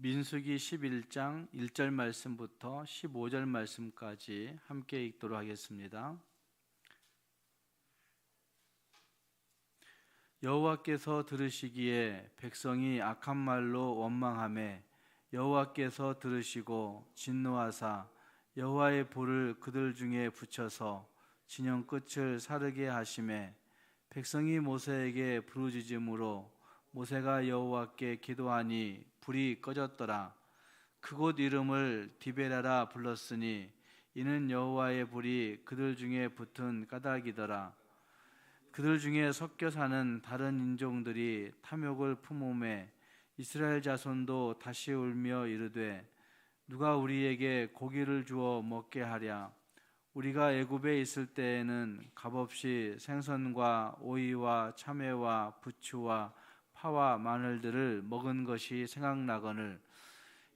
민수기 11장 1절 말씀부터 15절 말씀까지 함께 읽도록 하겠습니다. 여호와께서 들으시기에 백성이 악한 말로 원망함에 여호와께서 들으시고 진노하사 여호와의 볼을 그들 중에 붙여서 진영 끝을 사르게 하심에 백성이 모세에게 부르짖음으로 모세가 여호와께 기도하니 불이 꺼졌더라. 그곳 이름을 디베라라 불렀으니 이는 여호와의 불이 그들 중에 붙은 까닭이더라. 그들 중에 섞여 사는 다른 인종들이 탐욕을 품음에 이스라엘 자손도 다시 울며 이르되 누가 우리에게 고기를 주어 먹게 하랴 우리가 애굽에 있을 때에는 값없이 생선과 오이와 참외와 부추와 파와 마늘들을 먹은 것이 생각나거늘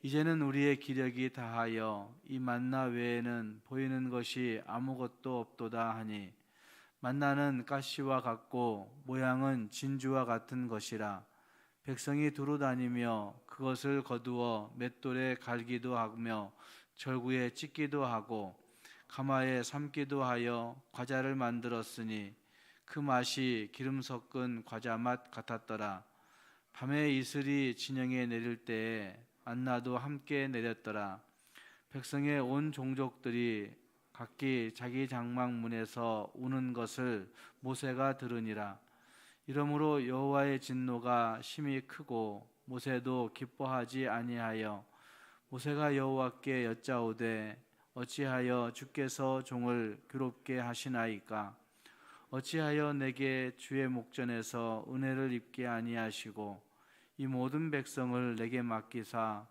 이제는 우리의 기력이 다하여 이 만나 외에는 보이는 것이 아무것도 없도다 하니 만나는 가시와 같고 모양은 진주와 같은 것이라 백성이 두루 다니며 그것을 거두어 맷돌에 갈기도 하며 절구에 찢기도 하고 가마에 삶기도 하여 과자를 만들었으니 그 맛이 기름 섞은 과자 맛 같았더라 밤에 이슬이 진영에 내릴 때에 만나도 함께 내렸더라 백성의 온 종족들이 각기 자기 장막 문에서 우는 것을 모세가 들으니라. 이러므로 여호와의 진노가 심히 크고 모세도 기뻐하지 아니하여 모세가 여호와께 여짜오되 어찌하여 주께서 종을 괴롭게 하시나이까 어찌하여 내게 주의 목전에서 은혜를 입게 아니하시고 이 모든 백성을 내게 맡기사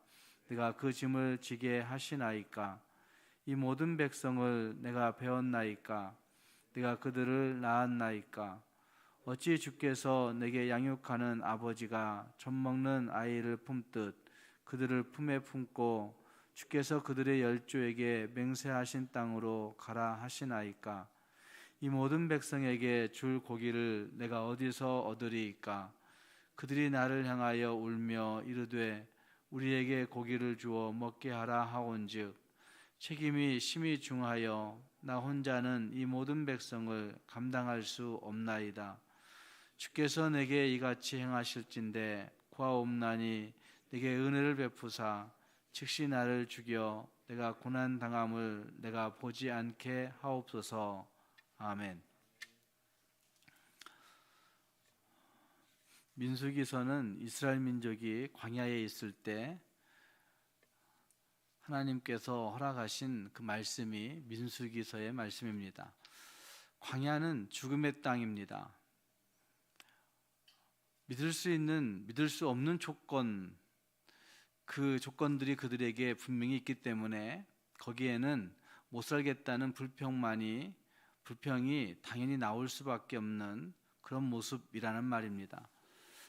내가 그 짐을 지게 하시나이까? 이 모든 백성을 내가 배웠나이까? 내가 그들을 낳았나이까? 어찌 주께서 내게 양육하는 아버지가 젖 먹는 아이를 품듯 그들을 품에 품고 주께서 그들의 열조에게 맹세하신 땅으로 가라 하시나이까 이 모든 백성에게 줄 고기를 내가 어디서 얻으리이까 그들이 나를 향하여 울며 이르되 우리에게 고기를 주어 먹게 하라 하온즉 책임이 심히 중하여 나 혼자는 이 모든 백성을 감당할 수 없나이다. 주께서 내게 이같이 행하실진데 구하옵나니 내게 은혜를 베푸사 즉시 나를 죽여 내가 고난 당함을 내가 보지 않게 하옵소서. 아멘. 민수기서는 이스라엘 민족이 광야에 있을 때 하나님께서 허락하신 그 말씀이 민수기서의 말씀입니다. 광야는 죽음의 땅입니다. 믿을 수 있는, 믿을 수 없는 조건, 그 조건들이 그들에게 분명히 있기 때문에 거기에는 못 살겠다는 불평만이, 불평이 당연히 나올 수밖에 없는 그런 모습이라는 말입니다.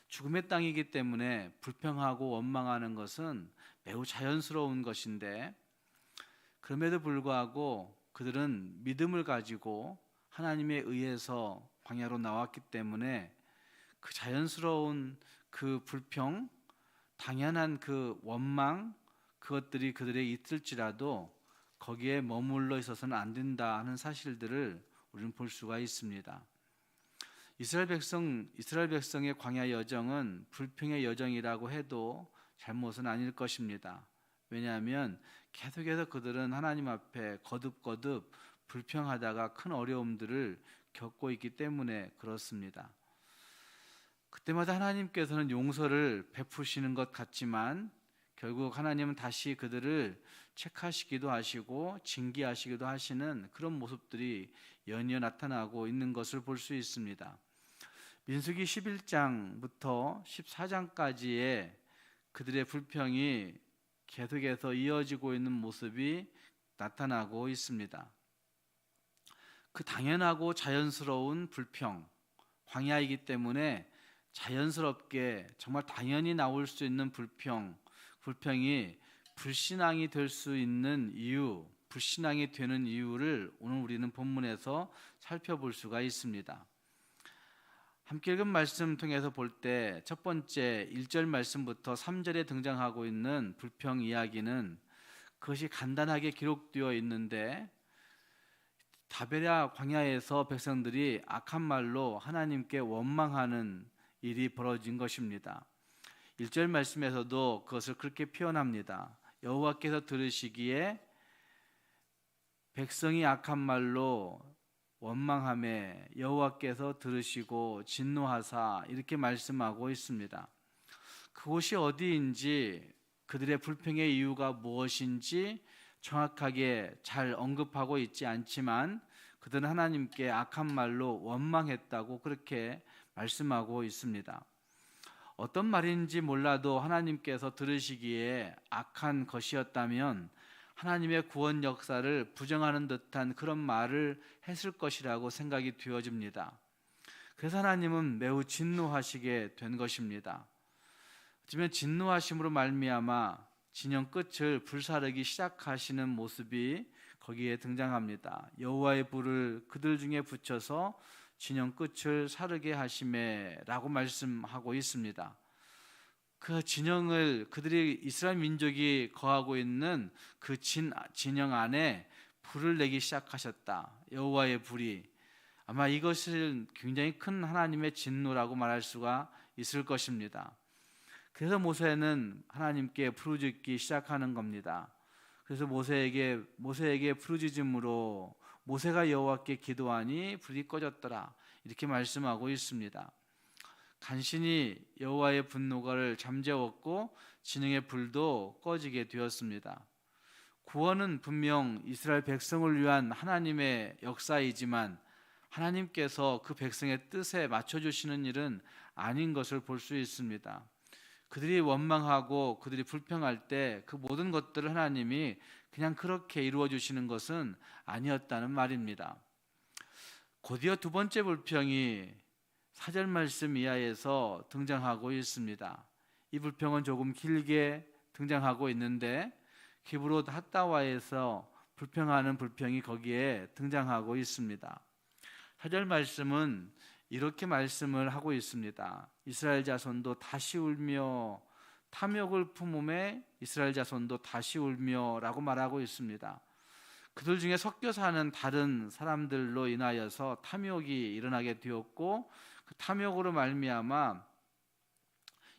죽음의 땅이기 때문에 불평하고 원망하는 것은 매우 자연스러운 것인데 그럼에도 불구하고 그들은 믿음을 가지고 하나님에 의해서 광야로 나왔기 때문에 그 자연스러운 그 불평, 당연한 그 원망 그것들이 그들의 있을지라도 거기에 머물러 있어서는 안 된다 하는 사실들을 우리는 볼 수가 있습니다. 이스라엘 백성 이스라엘 백성의 광야 여정은 불평의 여정이라고 해도 잘못은 아닐 것입니다. 왜냐하면 계속해서 그들은 하나님 앞에 거듭거듭 불평하다가 큰 어려움들을 겪고 있기 때문에 그렇습니다. 그때마다 하나님께서는 용서를 베푸시는 것 같지만 결국 하나님은 다시 그들을 책하시기도 하시고 징계하시기도 하시는 그런 모습들이 연이어 나타나고 있는 것을 볼 수 있습니다. 민수기 11장부터 14장까지의 그들의 불평이 계속해서 이어지고 있는 모습이 나타나고 있습니다. 그 당연하고 자연스러운 불평, 광야이기 때문에 자연스럽게 정말 당연히 나올 수 있는 불평, 불평이 불신앙이 될 수 있는 이유, 불신앙이 되는 이유를 오늘 우리는 본문에서 살펴볼 수가 있습니다. 함께 읽은 말씀 통해서 볼 때 첫 번째 1절 말씀부터 3절에 등장하고 있는 불평 이야기는 그것이 간단하게 기록되어 있는데 다베랴 광야에서 백성들이 악한 말로 하나님께 원망하는 일이 벌어진 것입니다. 1절 말씀에서도 그것을 그렇게 표현합니다. 여호와께서 들으시기에 백성이 악한 말로 원망함에 여호와께서 들으시고 진노하사 이렇게 말씀하고 있습니다. 그곳이 어디인지 그들의 불평의 이유가 무엇인지 정확하게 잘 언급하고 있지 않지만 그들은 하나님께 악한 말로 원망했다고 그렇게 말씀하고 있습니다. 어떤 말인지 몰라도 하나님께서 들으시기에 악한 것이었다면 하나님의 구원 역사를 부정하는 듯한 그런 말을 했을 것이라고 생각이 되어집니다. 그래서 하나님은 매우 진노하시게 된 것입니다. 어쩌면 진노하심으로 말미암아 진영 끝을 불사르기 시작하시는 모습이 거기에 등장합니다. 여호와의 불을 그들 중에 붙여서 진영 끝을 사르게 하심에라고 말씀하고 있습니다. 그 진영을 그들이 이스라엘 민족이 거하고 있는 그 진, 진영 안에 불을 내기 시작하셨다. 여호와의 불이 아마 이것을 굉장히 큰 하나님의 진노라고 말할 수가 있을 것입니다. 그래서 모세는 하나님께 부르짖기 시작하는 겁니다. 그래서 모세에게 모세에게 부르짖음으로 모세가 여호와께 기도하니 불이 꺼졌더라 이렇게 말씀하고 있습니다. 간신히 여호와의 분노가를 잠재웠고 진영의 불도 꺼지게 되었습니다. 구원은 분명 이스라엘 백성을 위한 하나님의 역사이지만 하나님께서 그 백성의 뜻에 맞춰 주시는 일은 아닌 것을 볼 수 있습니다. 그들이 원망하고 그들이 불평할 때 그 모든 것들을 하나님이 그냥 그렇게 이루어 주시는 것은 아니었다는 말입니다. 곧이어 두 번째 불평이 사절 말씀 이하에서 등장하고 있습니다. 이 불평은 조금 길게 등장하고 있는데 히브로 핫다와에서 불평하는 불평이 거기에 등장하고 있습니다. 사절 말씀은 이렇게 말씀을 하고 있습니다. 이스라엘 자손도 다시 울며 탐욕을 품음에 이스라엘 자손도 다시 울며라고 말하고 있습니다. 그들 중에 섞여 사는 다른 사람들로 인하여서 탐욕이 일어나게 되었고 그 탐욕으로 말미암아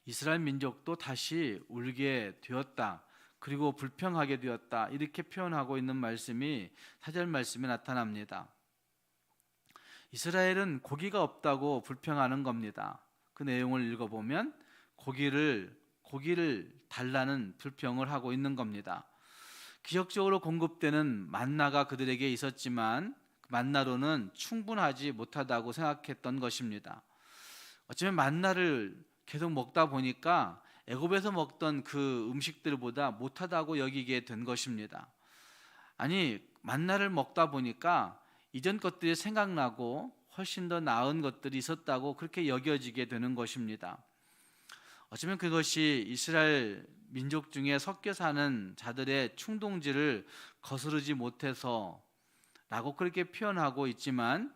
이스라엘 민족도 다시 울게 되었다. 그리고 불평하게 되었다. 이렇게 표현하고 있는 말씀이 사절 말씀에 나타납니다. 이스라엘은 고기가 없다고 불평하는 겁니다. 그 내용을 읽어보면 고기를 고기를 달라는 불평을 하고 있는 겁니다. 기적적으로 공급되는 만나가 그들에게 있었지만 만나로는 충분하지 못하다고 생각했던 것입니다. 어쩌면 만나를 계속 먹다 보니까 애굽에서 먹던 그 음식들보다 못하다고 여기게 된 것입니다. 아니 만나를 먹다 보니까 이전 것들이 생각나고 훨씬 더 나은 것들이 있었다고 그렇게 여겨지게 되는 것입니다. 어쩌면 그것이 이스라엘 민족 중에 섞여 사는 자들의 충동지를 거스르지 못해서 라고 그렇게 표현하고 있지만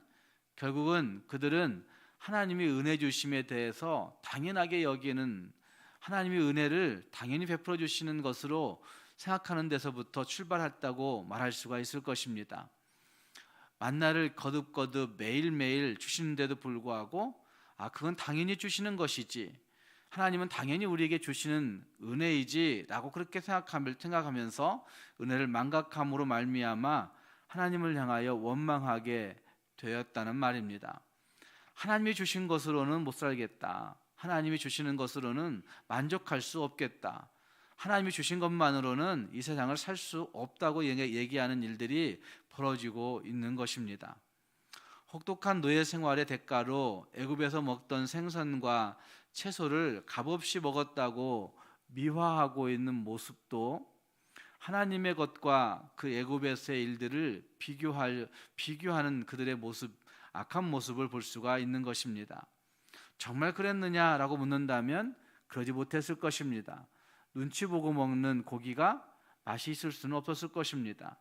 결국은 그들은 하나님이 은혜 주심에 대해서 당연하게 여기는 하나님의 은혜를 당연히 베풀어 주시는 것으로 생각하는 데서부터 출발했다고 말할 수가 있을 것입니다. 만나를 거듭거듭 매일매일 주시는데도 불구하고 아 그건 당연히 주시는 것이지 하나님은 당연히 우리에게 주시는 은혜이지라고 그렇게 생각하면서 은혜를 망각함으로 말미암아 하나님을 향하여 원망하게 되었다는 말입니다. 하나님이 주신 것으로는 못 살겠다. 하나님이 주시는 것으로는 만족할 수 없겠다. 하나님이 주신 것만으로는 이 세상을 살 수 없다고 얘기하는 일들이 벌어지고 있는 것입니다. 혹독한 노예 생활의 대가로 애굽에서 먹던 생선과 채소를 값없이 먹었다고 미화하고 있는 모습도 하나님의 것과 그 애굽에서의 일들을 비교할 비교하는 그들의 모습 악한 모습을 볼 수가 있는 것입니다. 정말 그랬느냐라고 묻는다면 그러지 못했을 것입니다. 눈치 보고 먹는 고기가 맛이 있을 수는 없었을 것입니다.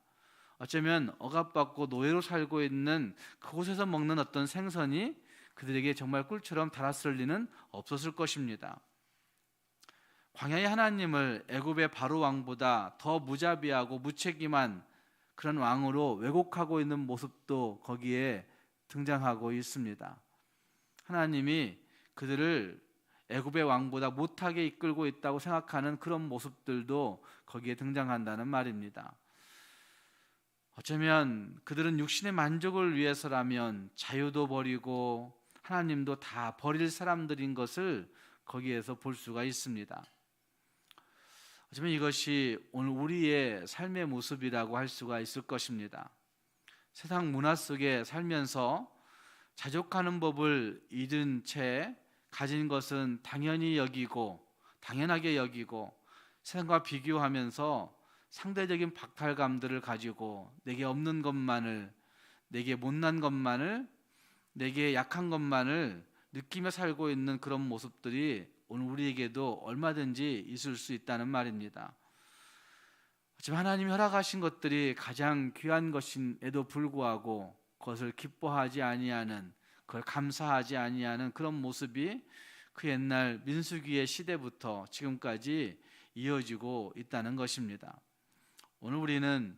어쩌면 억압받고 노예로 살고 있는 그곳에서 먹는 어떤 생선이 그들에게 정말 꿀처럼 달았을 리는 없었을 것입니다. 광야의 하나님을 애굽의 바로 왕보다 더 무자비하고 무책임한 그런 왕으로 왜곡하고 있는 모습도 거기에 등장하고 있습니다. 하나님이 그들을 애굽의 왕보다 못하게 이끌고 있다고 생각하는 그런 모습들도 거기에 등장한다는 말입니다. 어쩌면 그들은 육신의 만족을 위해서라면 자유도 버리고 하나님도 다 버릴 사람들인 것을 거기에서 볼 수가 있습니다. 어쩌면 이것이 오늘 우리의 삶의 모습이라고 할 수가 있을 것입니다. 세상 문화 속에 살면서 자족하는 법을 잃은 채 가진 것은 당연히 여기고 당연하게 여기고 세상과 비교하면서 상대적인 박탈감들을 가지고 내게 없는 것만을 내게 못난 것만을 내게 약한 것만을 느끼며 살고 있는 그런 모습들이 오늘 우리에게도 얼마든지 있을 수 있다는 말입니다. 하지만 하나님이 허락하신 것들이 가장 귀한 것임에도 불구하고 그것을 기뻐하지 아니하는 그걸 감사하지 아니하는 그런 모습이 그 옛날 민수기의 시대부터 지금까지 이어지고 있다는 것입니다. 오늘 우리는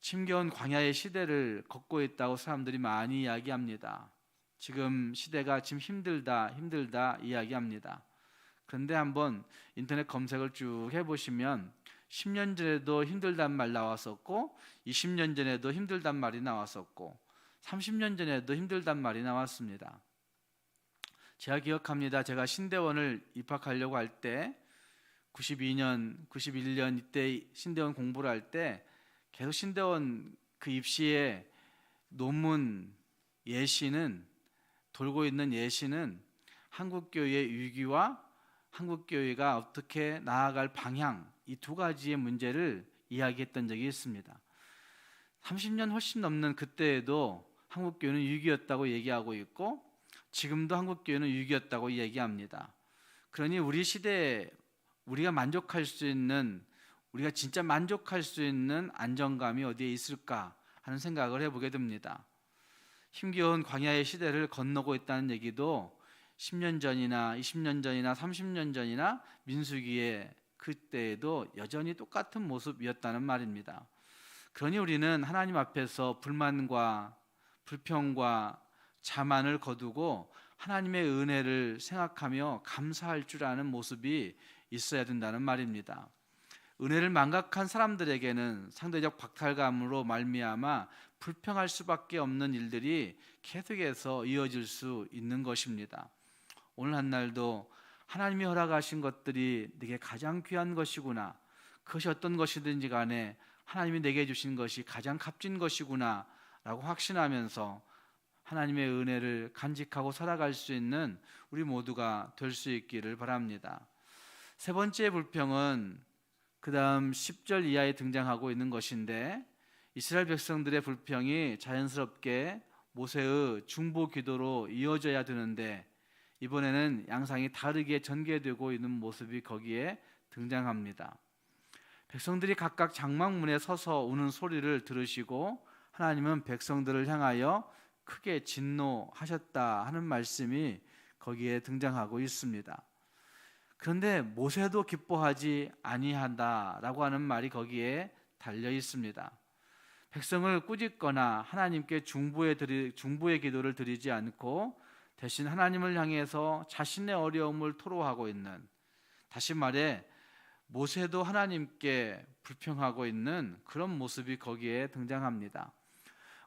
침겨운 광야의 시대를 걷고 있다고 사람들이 많이 이야기합니다. 지금 시대가 지금 힘들다, 힘들다 이야기합니다. 그런데 한번 인터넷 검색을 쭉 해보시면 10년 전에도 힘들단 말 나왔었고, 20년 전에도 힘들단 말이 나왔었고, 30년 전에도 힘들단 말이 나왔습니다. 제가 기억합니다. 제가 신대원을 입학하려고 할 때 92년, 91년 이때 신대원 공부를 할 때 계속 신대원 그 입시에 논문 예시는 돌고 있는 예시는 한국 교회의 위기와 한국 교회가 어떻게 나아갈 방향 이 두 가지의 문제를 이야기했던 적이 있습니다. 30년 훨씬 넘는 그때에도 한국 교회는 위기였다고 얘기하고 있고 지금도 한국 교회는 위기였다고 얘기합니다. 그러니 우리 시대에 우리가 만족할 수 있는 우리가 진짜 만족할 수 있는 안정감이 어디에 있을까 하는 생각을 해보게 됩니다. 힘겨운 광야의 시대를 건너고 있다는 얘기도 10년 전이나 20년 전이나 30년 전이나 민수기의 그때에도 여전히 똑같은 모습이었다는 말입니다. 그러니 우리는 하나님 앞에서 불만과 불평과 자만을 거두고 하나님의 은혜를 생각하며 감사할 줄 아는 모습이 있어야 된다는 말입니다. 은혜를 망각한 사람들에게는 상대적 박탈감으로 말미암아 불평할 수밖에 없는 일들이 계속해서 이어질 수 있는 것입니다. 오늘 한 날도 하나님이 허락하신 것들이 내게 가장 귀한 것이구나. 그것이 어떤 것이든지 간에 하나님이 내게 주신 것이 가장 값진 것이구나. 라고 확신하면서 하나님의 은혜를 간직하고 살아갈 수 있는 우리 모두가 될 수 있기를 바랍니다. 세 번째 불평은 그 다음 10절 이하에 등장하고 있는 것인데 이스라엘 백성들의 불평이 자연스럽게 모세의 중보 기도로 이어져야 되는데 이번에는 양상이 다르게 전개되고 있는 모습이 거기에 등장합니다. 백성들이 각각 장막문에 서서 우는 소리를 들으시고 하나님은 백성들을 향하여 크게 진노하셨다 하는 말씀이 거기에 등장하고 있습니다. 그런데 모세도 기뻐하지 아니한다라고 하는 말이 거기에 달려 있습니다. 백성을 꾸짖거나 하나님께 중보의, 드리, 중보의 기도를 드리지 않고 대신 하나님을 향해서 자신의 어려움을 토로하고 있는 다시 말해 모세도 하나님께 불평하고 있는 그런 모습이 거기에 등장합니다.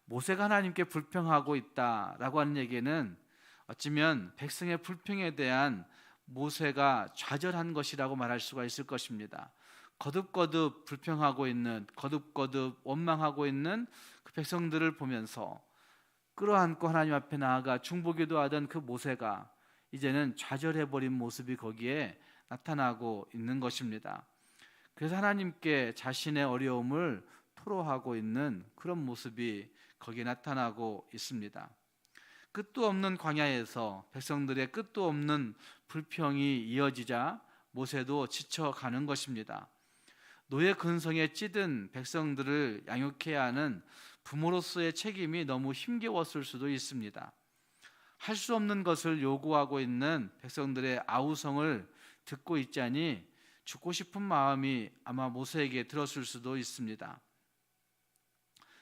모세가 하나님께 불평하고 있다라고 하는 얘기는 어쩌면 백성의 불평에 대한 모세가 좌절한 것이라고 말할 수가 있을 것입니다. 거듭거듭 불평하고 있는 거듭거듭 원망하고 있는 그 백성들을 보면서 끌어안고 하나님 앞에 나아가 중보기도 하던 그 모세가 이제는 좌절해 버린 모습이 거기에 나타나고 있는 것입니다. 그래서 하나님께 자신의 어려움을 토로하고 있는 그런 모습이 거기에 나타나고 있습니다. 끝도 없는 광야에서 백성들의 끝도 없는 불평이 이어지자 모세도 지쳐가는 것입니다. 노예 근성에 찌든 백성들을 양육해야 하는 부모로서의 책임이 너무 힘겨웠을 수도 있습니다. 할 수 없는 것을 요구하고 있는 백성들의 아우성을 듣고 있자니 죽고 싶은 마음이 아마 모세에게 들었을 수도 있습니다.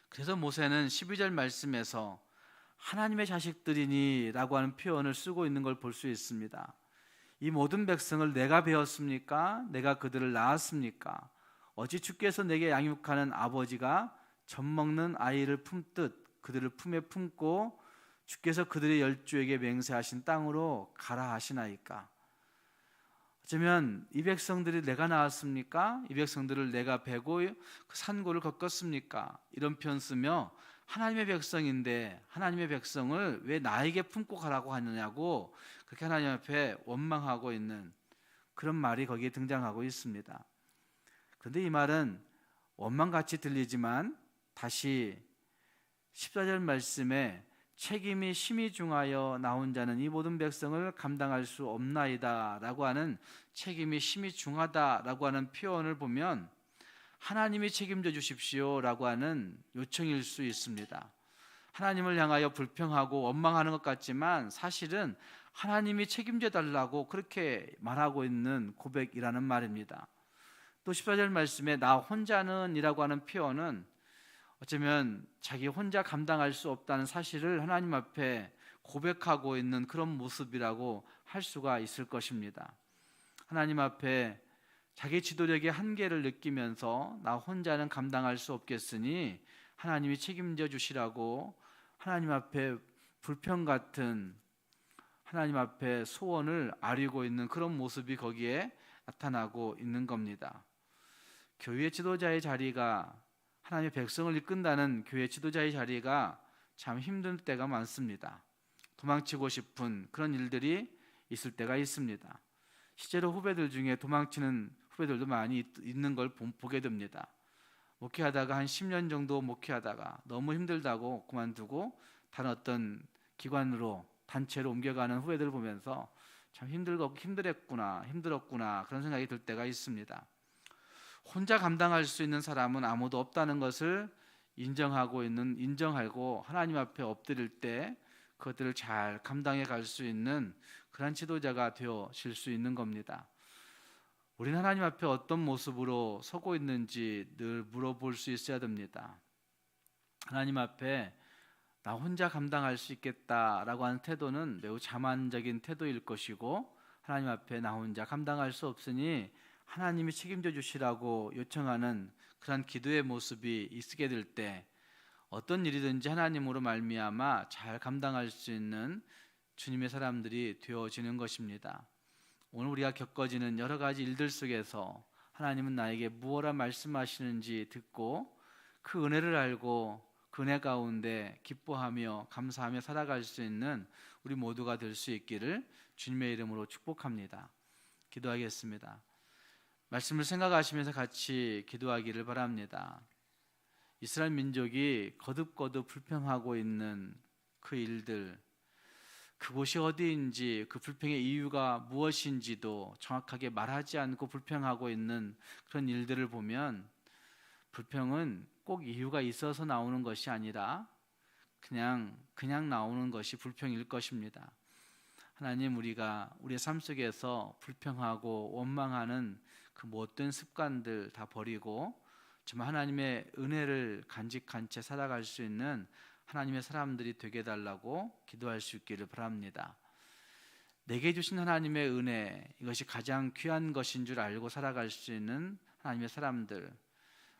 그래서 모세는 12절 말씀에서 하나님의 자식들이니라고 하는 표현을 쓰고 있는 걸 볼 수 있습니다. 이 모든 백성을 내가 배웠습니까? 내가 그들을 낳았습니까? 어찌 주께서 내게 양육하는 아버지가 젖 먹는 아이를 품듯 그들을 품에 품고 주께서 그들의 열주에게 맹세하신 땅으로 가라 하시나이까? 어쩌면 이 백성들이 내가 낳았습니까? 이 백성들을 내가 베고 그 산고를 걷겠습니까? 이런 표현 쓰며 하나님의 백성인데 하나님의 백성을 왜 나에게 품고 가라고 하느냐고 그렇게 하나님 앞에 원망하고 있는 그런 말이 거기에 등장하고 있습니다. 그런데 이 말은 원망같이 들리지만 다시 14절 말씀에 책임이 심히 중하여 나온 자는 이 모든 백성을 감당할 수 없나이다 라고 하는 책임이 심히 중하다 라고 하는 표현을 보면 하나님이 책임져 주십시오 라고 하는 요청일 수 있습니다. 하나님을 향하여 불평하고 원망하는 것 같지만 사실은 하나님이 책임져 달라고 그렇게 말하고 있는 고백이라는 말입니다. 또 14절 말씀에 나 혼자는이라고 하는 표현은 어쩌면 자기 혼자 감당할 수 없다는 사실을 하나님 앞에 고백하고 있는 그런 모습이라고 할 수가 있을 것입니다. 하나님 앞에 자기 지도력의 한계를 느끼면서 나 혼자는 감당할 수 없겠으니 하나님이 책임져 주시라고 하나님 앞에 불평 같은 하나님 앞에 소원을 아리고 있는 그런 모습이 거기에 나타나고 있는 겁니다. 교회 지도자의 자리가 하나님의 백성을 이끈다는 교회 지도자의 자리가 참 힘든 때가 많습니다. 도망치고 싶은 그런 일들이 있을 때가 있습니다. 실제로 후배들 중에 도망치는 후배들도 많이 있는 걸 보게 됩니다. 목회하다가 한 10년 정도 목회하다가 너무 힘들다고 그만두고 다른 어떤 기관으로 단체로 옮겨가는 후배들을 보면서 참 힘들고 힘들었구나 힘들었구나 그런 생각이 들 때가 있습니다. 혼자 감당할 수 있는 사람은 아무도 없다는 것을 인정하고 있는 인정하고 하나님 앞에 엎드릴 때 그것들을 잘 감당해 갈 수 있는 그런 지도자가 되어질 수 있는 겁니다. 우리는 하나님 앞에 어떤 모습으로 서고 있는지 늘 물어볼 수 있어야 됩니다. 하나님 앞에 나 혼자 감당할 수 있겠다라고 하는 태도는 매우 자만적인 태도일 것이고 하나님 앞에 나 혼자 감당할 수 없으니 하나님이 책임져 주시라고 요청하는 그런 기도의 모습이 있게 될 때 어떤 일이든지 하나님으로 말미암아 잘 감당할 수 있는 주님의 사람들이 되어지는 것입니다. 오늘 우리가 겪어지는 여러 가지 일들 속에서 하나님은 나에게 무엇라 말씀하시는지 듣고 그 은혜를 알고 그 은혜 가운데 기뻐하며 감사하며 살아갈 수 있는 우리 모두가 될 수 있기를 주님의 이름으로 축복합니다. 기도하겠습니다. 말씀을 생각하시면서 같이 기도하기를 바랍니다. 이스라엘 민족이 거듭거듭 불평하고 있는 그 일들 그곳이 어디인지 그 불평의 이유가 무엇인지도 정확하게 말하지 않고 불평하고 있는 그런 일들을 보면 불평은 꼭 이유가 있어서 나오는 것이 아니라 그냥 그냥 나오는 것이 불평일 것입니다. 하나님 우리가 우리의 삶 속에서 불평하고 원망하는 그 못된 습관들 다 버리고 정말 하나님의 은혜를 간직한 채 살아갈 수 있는 하나님의 사람들이 되게 달라고 기도할 수 있기를 바랍니다. 내게 주신 하나님의 은혜 이것이 가장 귀한 것인 줄 알고 살아갈 수 있는 하나님의 사람들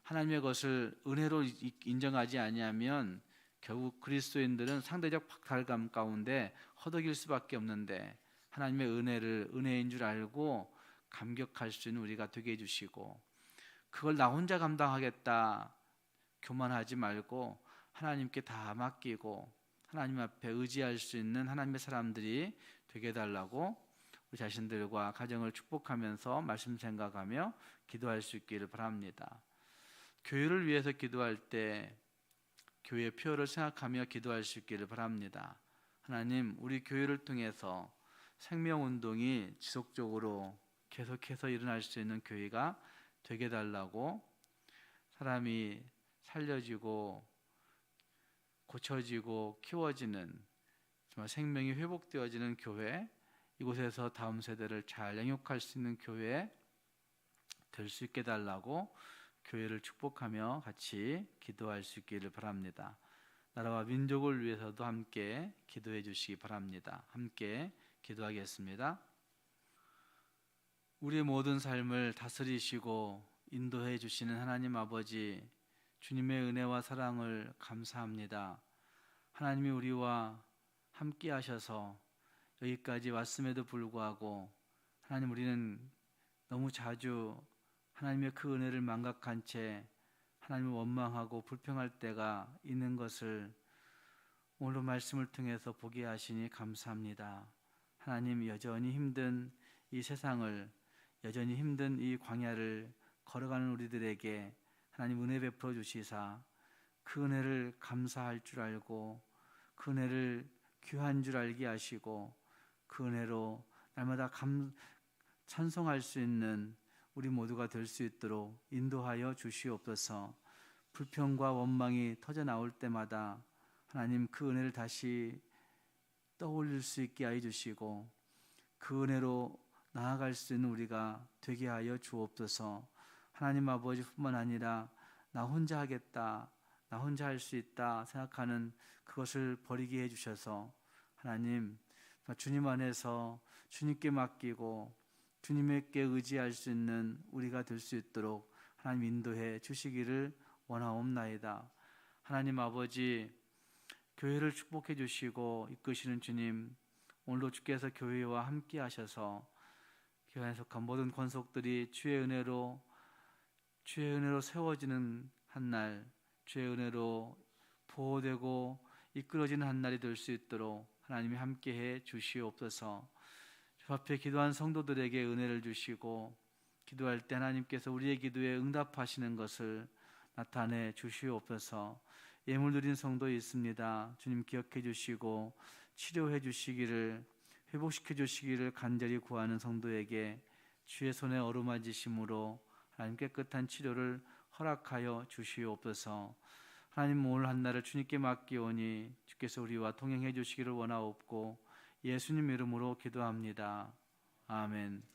하나님의 것을 은혜로 인정하지 아니하면 결국 그리스도인들은 상대적 박탈감 가운데 허덕일 수밖에 없는데 하나님의 은혜를 은혜인 줄 알고 감격할 수 있는 우리가 되게 해주시고 그걸 나 혼자 감당하겠다 교만하지 말고 하나님께 다 맡기고 하나님 앞에 의지할 수 있는 하나님의 사람들이 되게 달라고 우리 자신들과 가정을 축복하면서 말씀 생각하며 기도할 수 있기를 바랍니다. 교회를 위해서 기도할 때 교회의 표를 생각하며 기도할 수 있기를 바랍니다. 하나님, 우리 교회를 통해서 생명 운동이 지속적으로 계속해서 일어날 수 있는 교회가 되게 달라고 사람이 살려지고 고쳐지고 키워지는 정말 생명이 회복되어지는 교회 이곳에서 다음 세대를 잘 양육할 수 있는 교회 될 수 있게 달라고 교회를 축복하며 같이 기도할 수 있기를 바랍니다. 나라와 민족을 위해서도 함께 기도해 주시기 바랍니다. 함께 기도하겠습니다. 우리의 모든 삶을 다스리시고 인도해 주시는 하나님 아버지 주님의 은혜와 사랑을 감사합니다. 하나님이 우리와 함께 하셔서 여기까지 왔음에도 불구하고 하나님 우리는 너무 자주 하나님의 그 은혜를 망각한 채 하나님을 원망하고 불평할 때가 있는 것을 오늘 말씀을 통해서 보게 하시니 감사합니다. 하나님 여전히 힘든 이 세상을 여전히 힘든 이 광야를 걸어가는 우리들에게 하나님 은혜 베풀어 주시사 그 은혜를 감사할 줄 알고 그 은혜를 귀한 줄 알게 하시고 그 은혜로 날마다 감, 찬송할 수 있는 우리 모두가 될 수 있도록 인도하여 주시옵소서. 불평과 원망이 터져 나올 때마다 하나님 그 은혜를 다시 떠올릴 수 있게 하여 주시고 그 은혜로 나아갈 수 있는 우리가 되게 하여 주옵소서. 하나님 아버지뿐만 아니라 나 혼자 하겠다, 나 혼자 할 수 있다 생각하는 그것을 버리게 해 주셔서 하나님 주님 안에서 주님께 맡기고 주님께 의지할 수 있는 우리가 될 수 있도록 하나님 인도해 주시기를 원하옵나이다. 하나님 아버지 교회를 축복해 주시고 이끄시는 주님 오늘도 주께서 교회와 함께 하셔서 교회 안에 속한 모든 권속들이 주의 은혜로 주의 은혜로 세워지는 한 날, 주의 은혜로 보호되고 이끌어지는 한 날이 될 수 있도록 하나님이 함께해 주시옵소서. 주 앞에 기도한 성도들에게 은혜를 주시고 기도할 때 하나님께서 우리의 기도에 응답하시는 것을 나타내 주시옵소서. 예물 드린 성도 있습니다. 주님 기억해 주시고 치료해 주시기를 회복시켜 주시기를 간절히 구하는 성도에게 주의 손에 어루만지심으로 하나님 깨끗한 치료를 허락하여 주시옵소서. 하나님 오늘 한 날을 주님께 맡기오니 주께서 우리와 통행해 주시기를 원하옵고 예수님 이름으로 기도합니다. 아멘.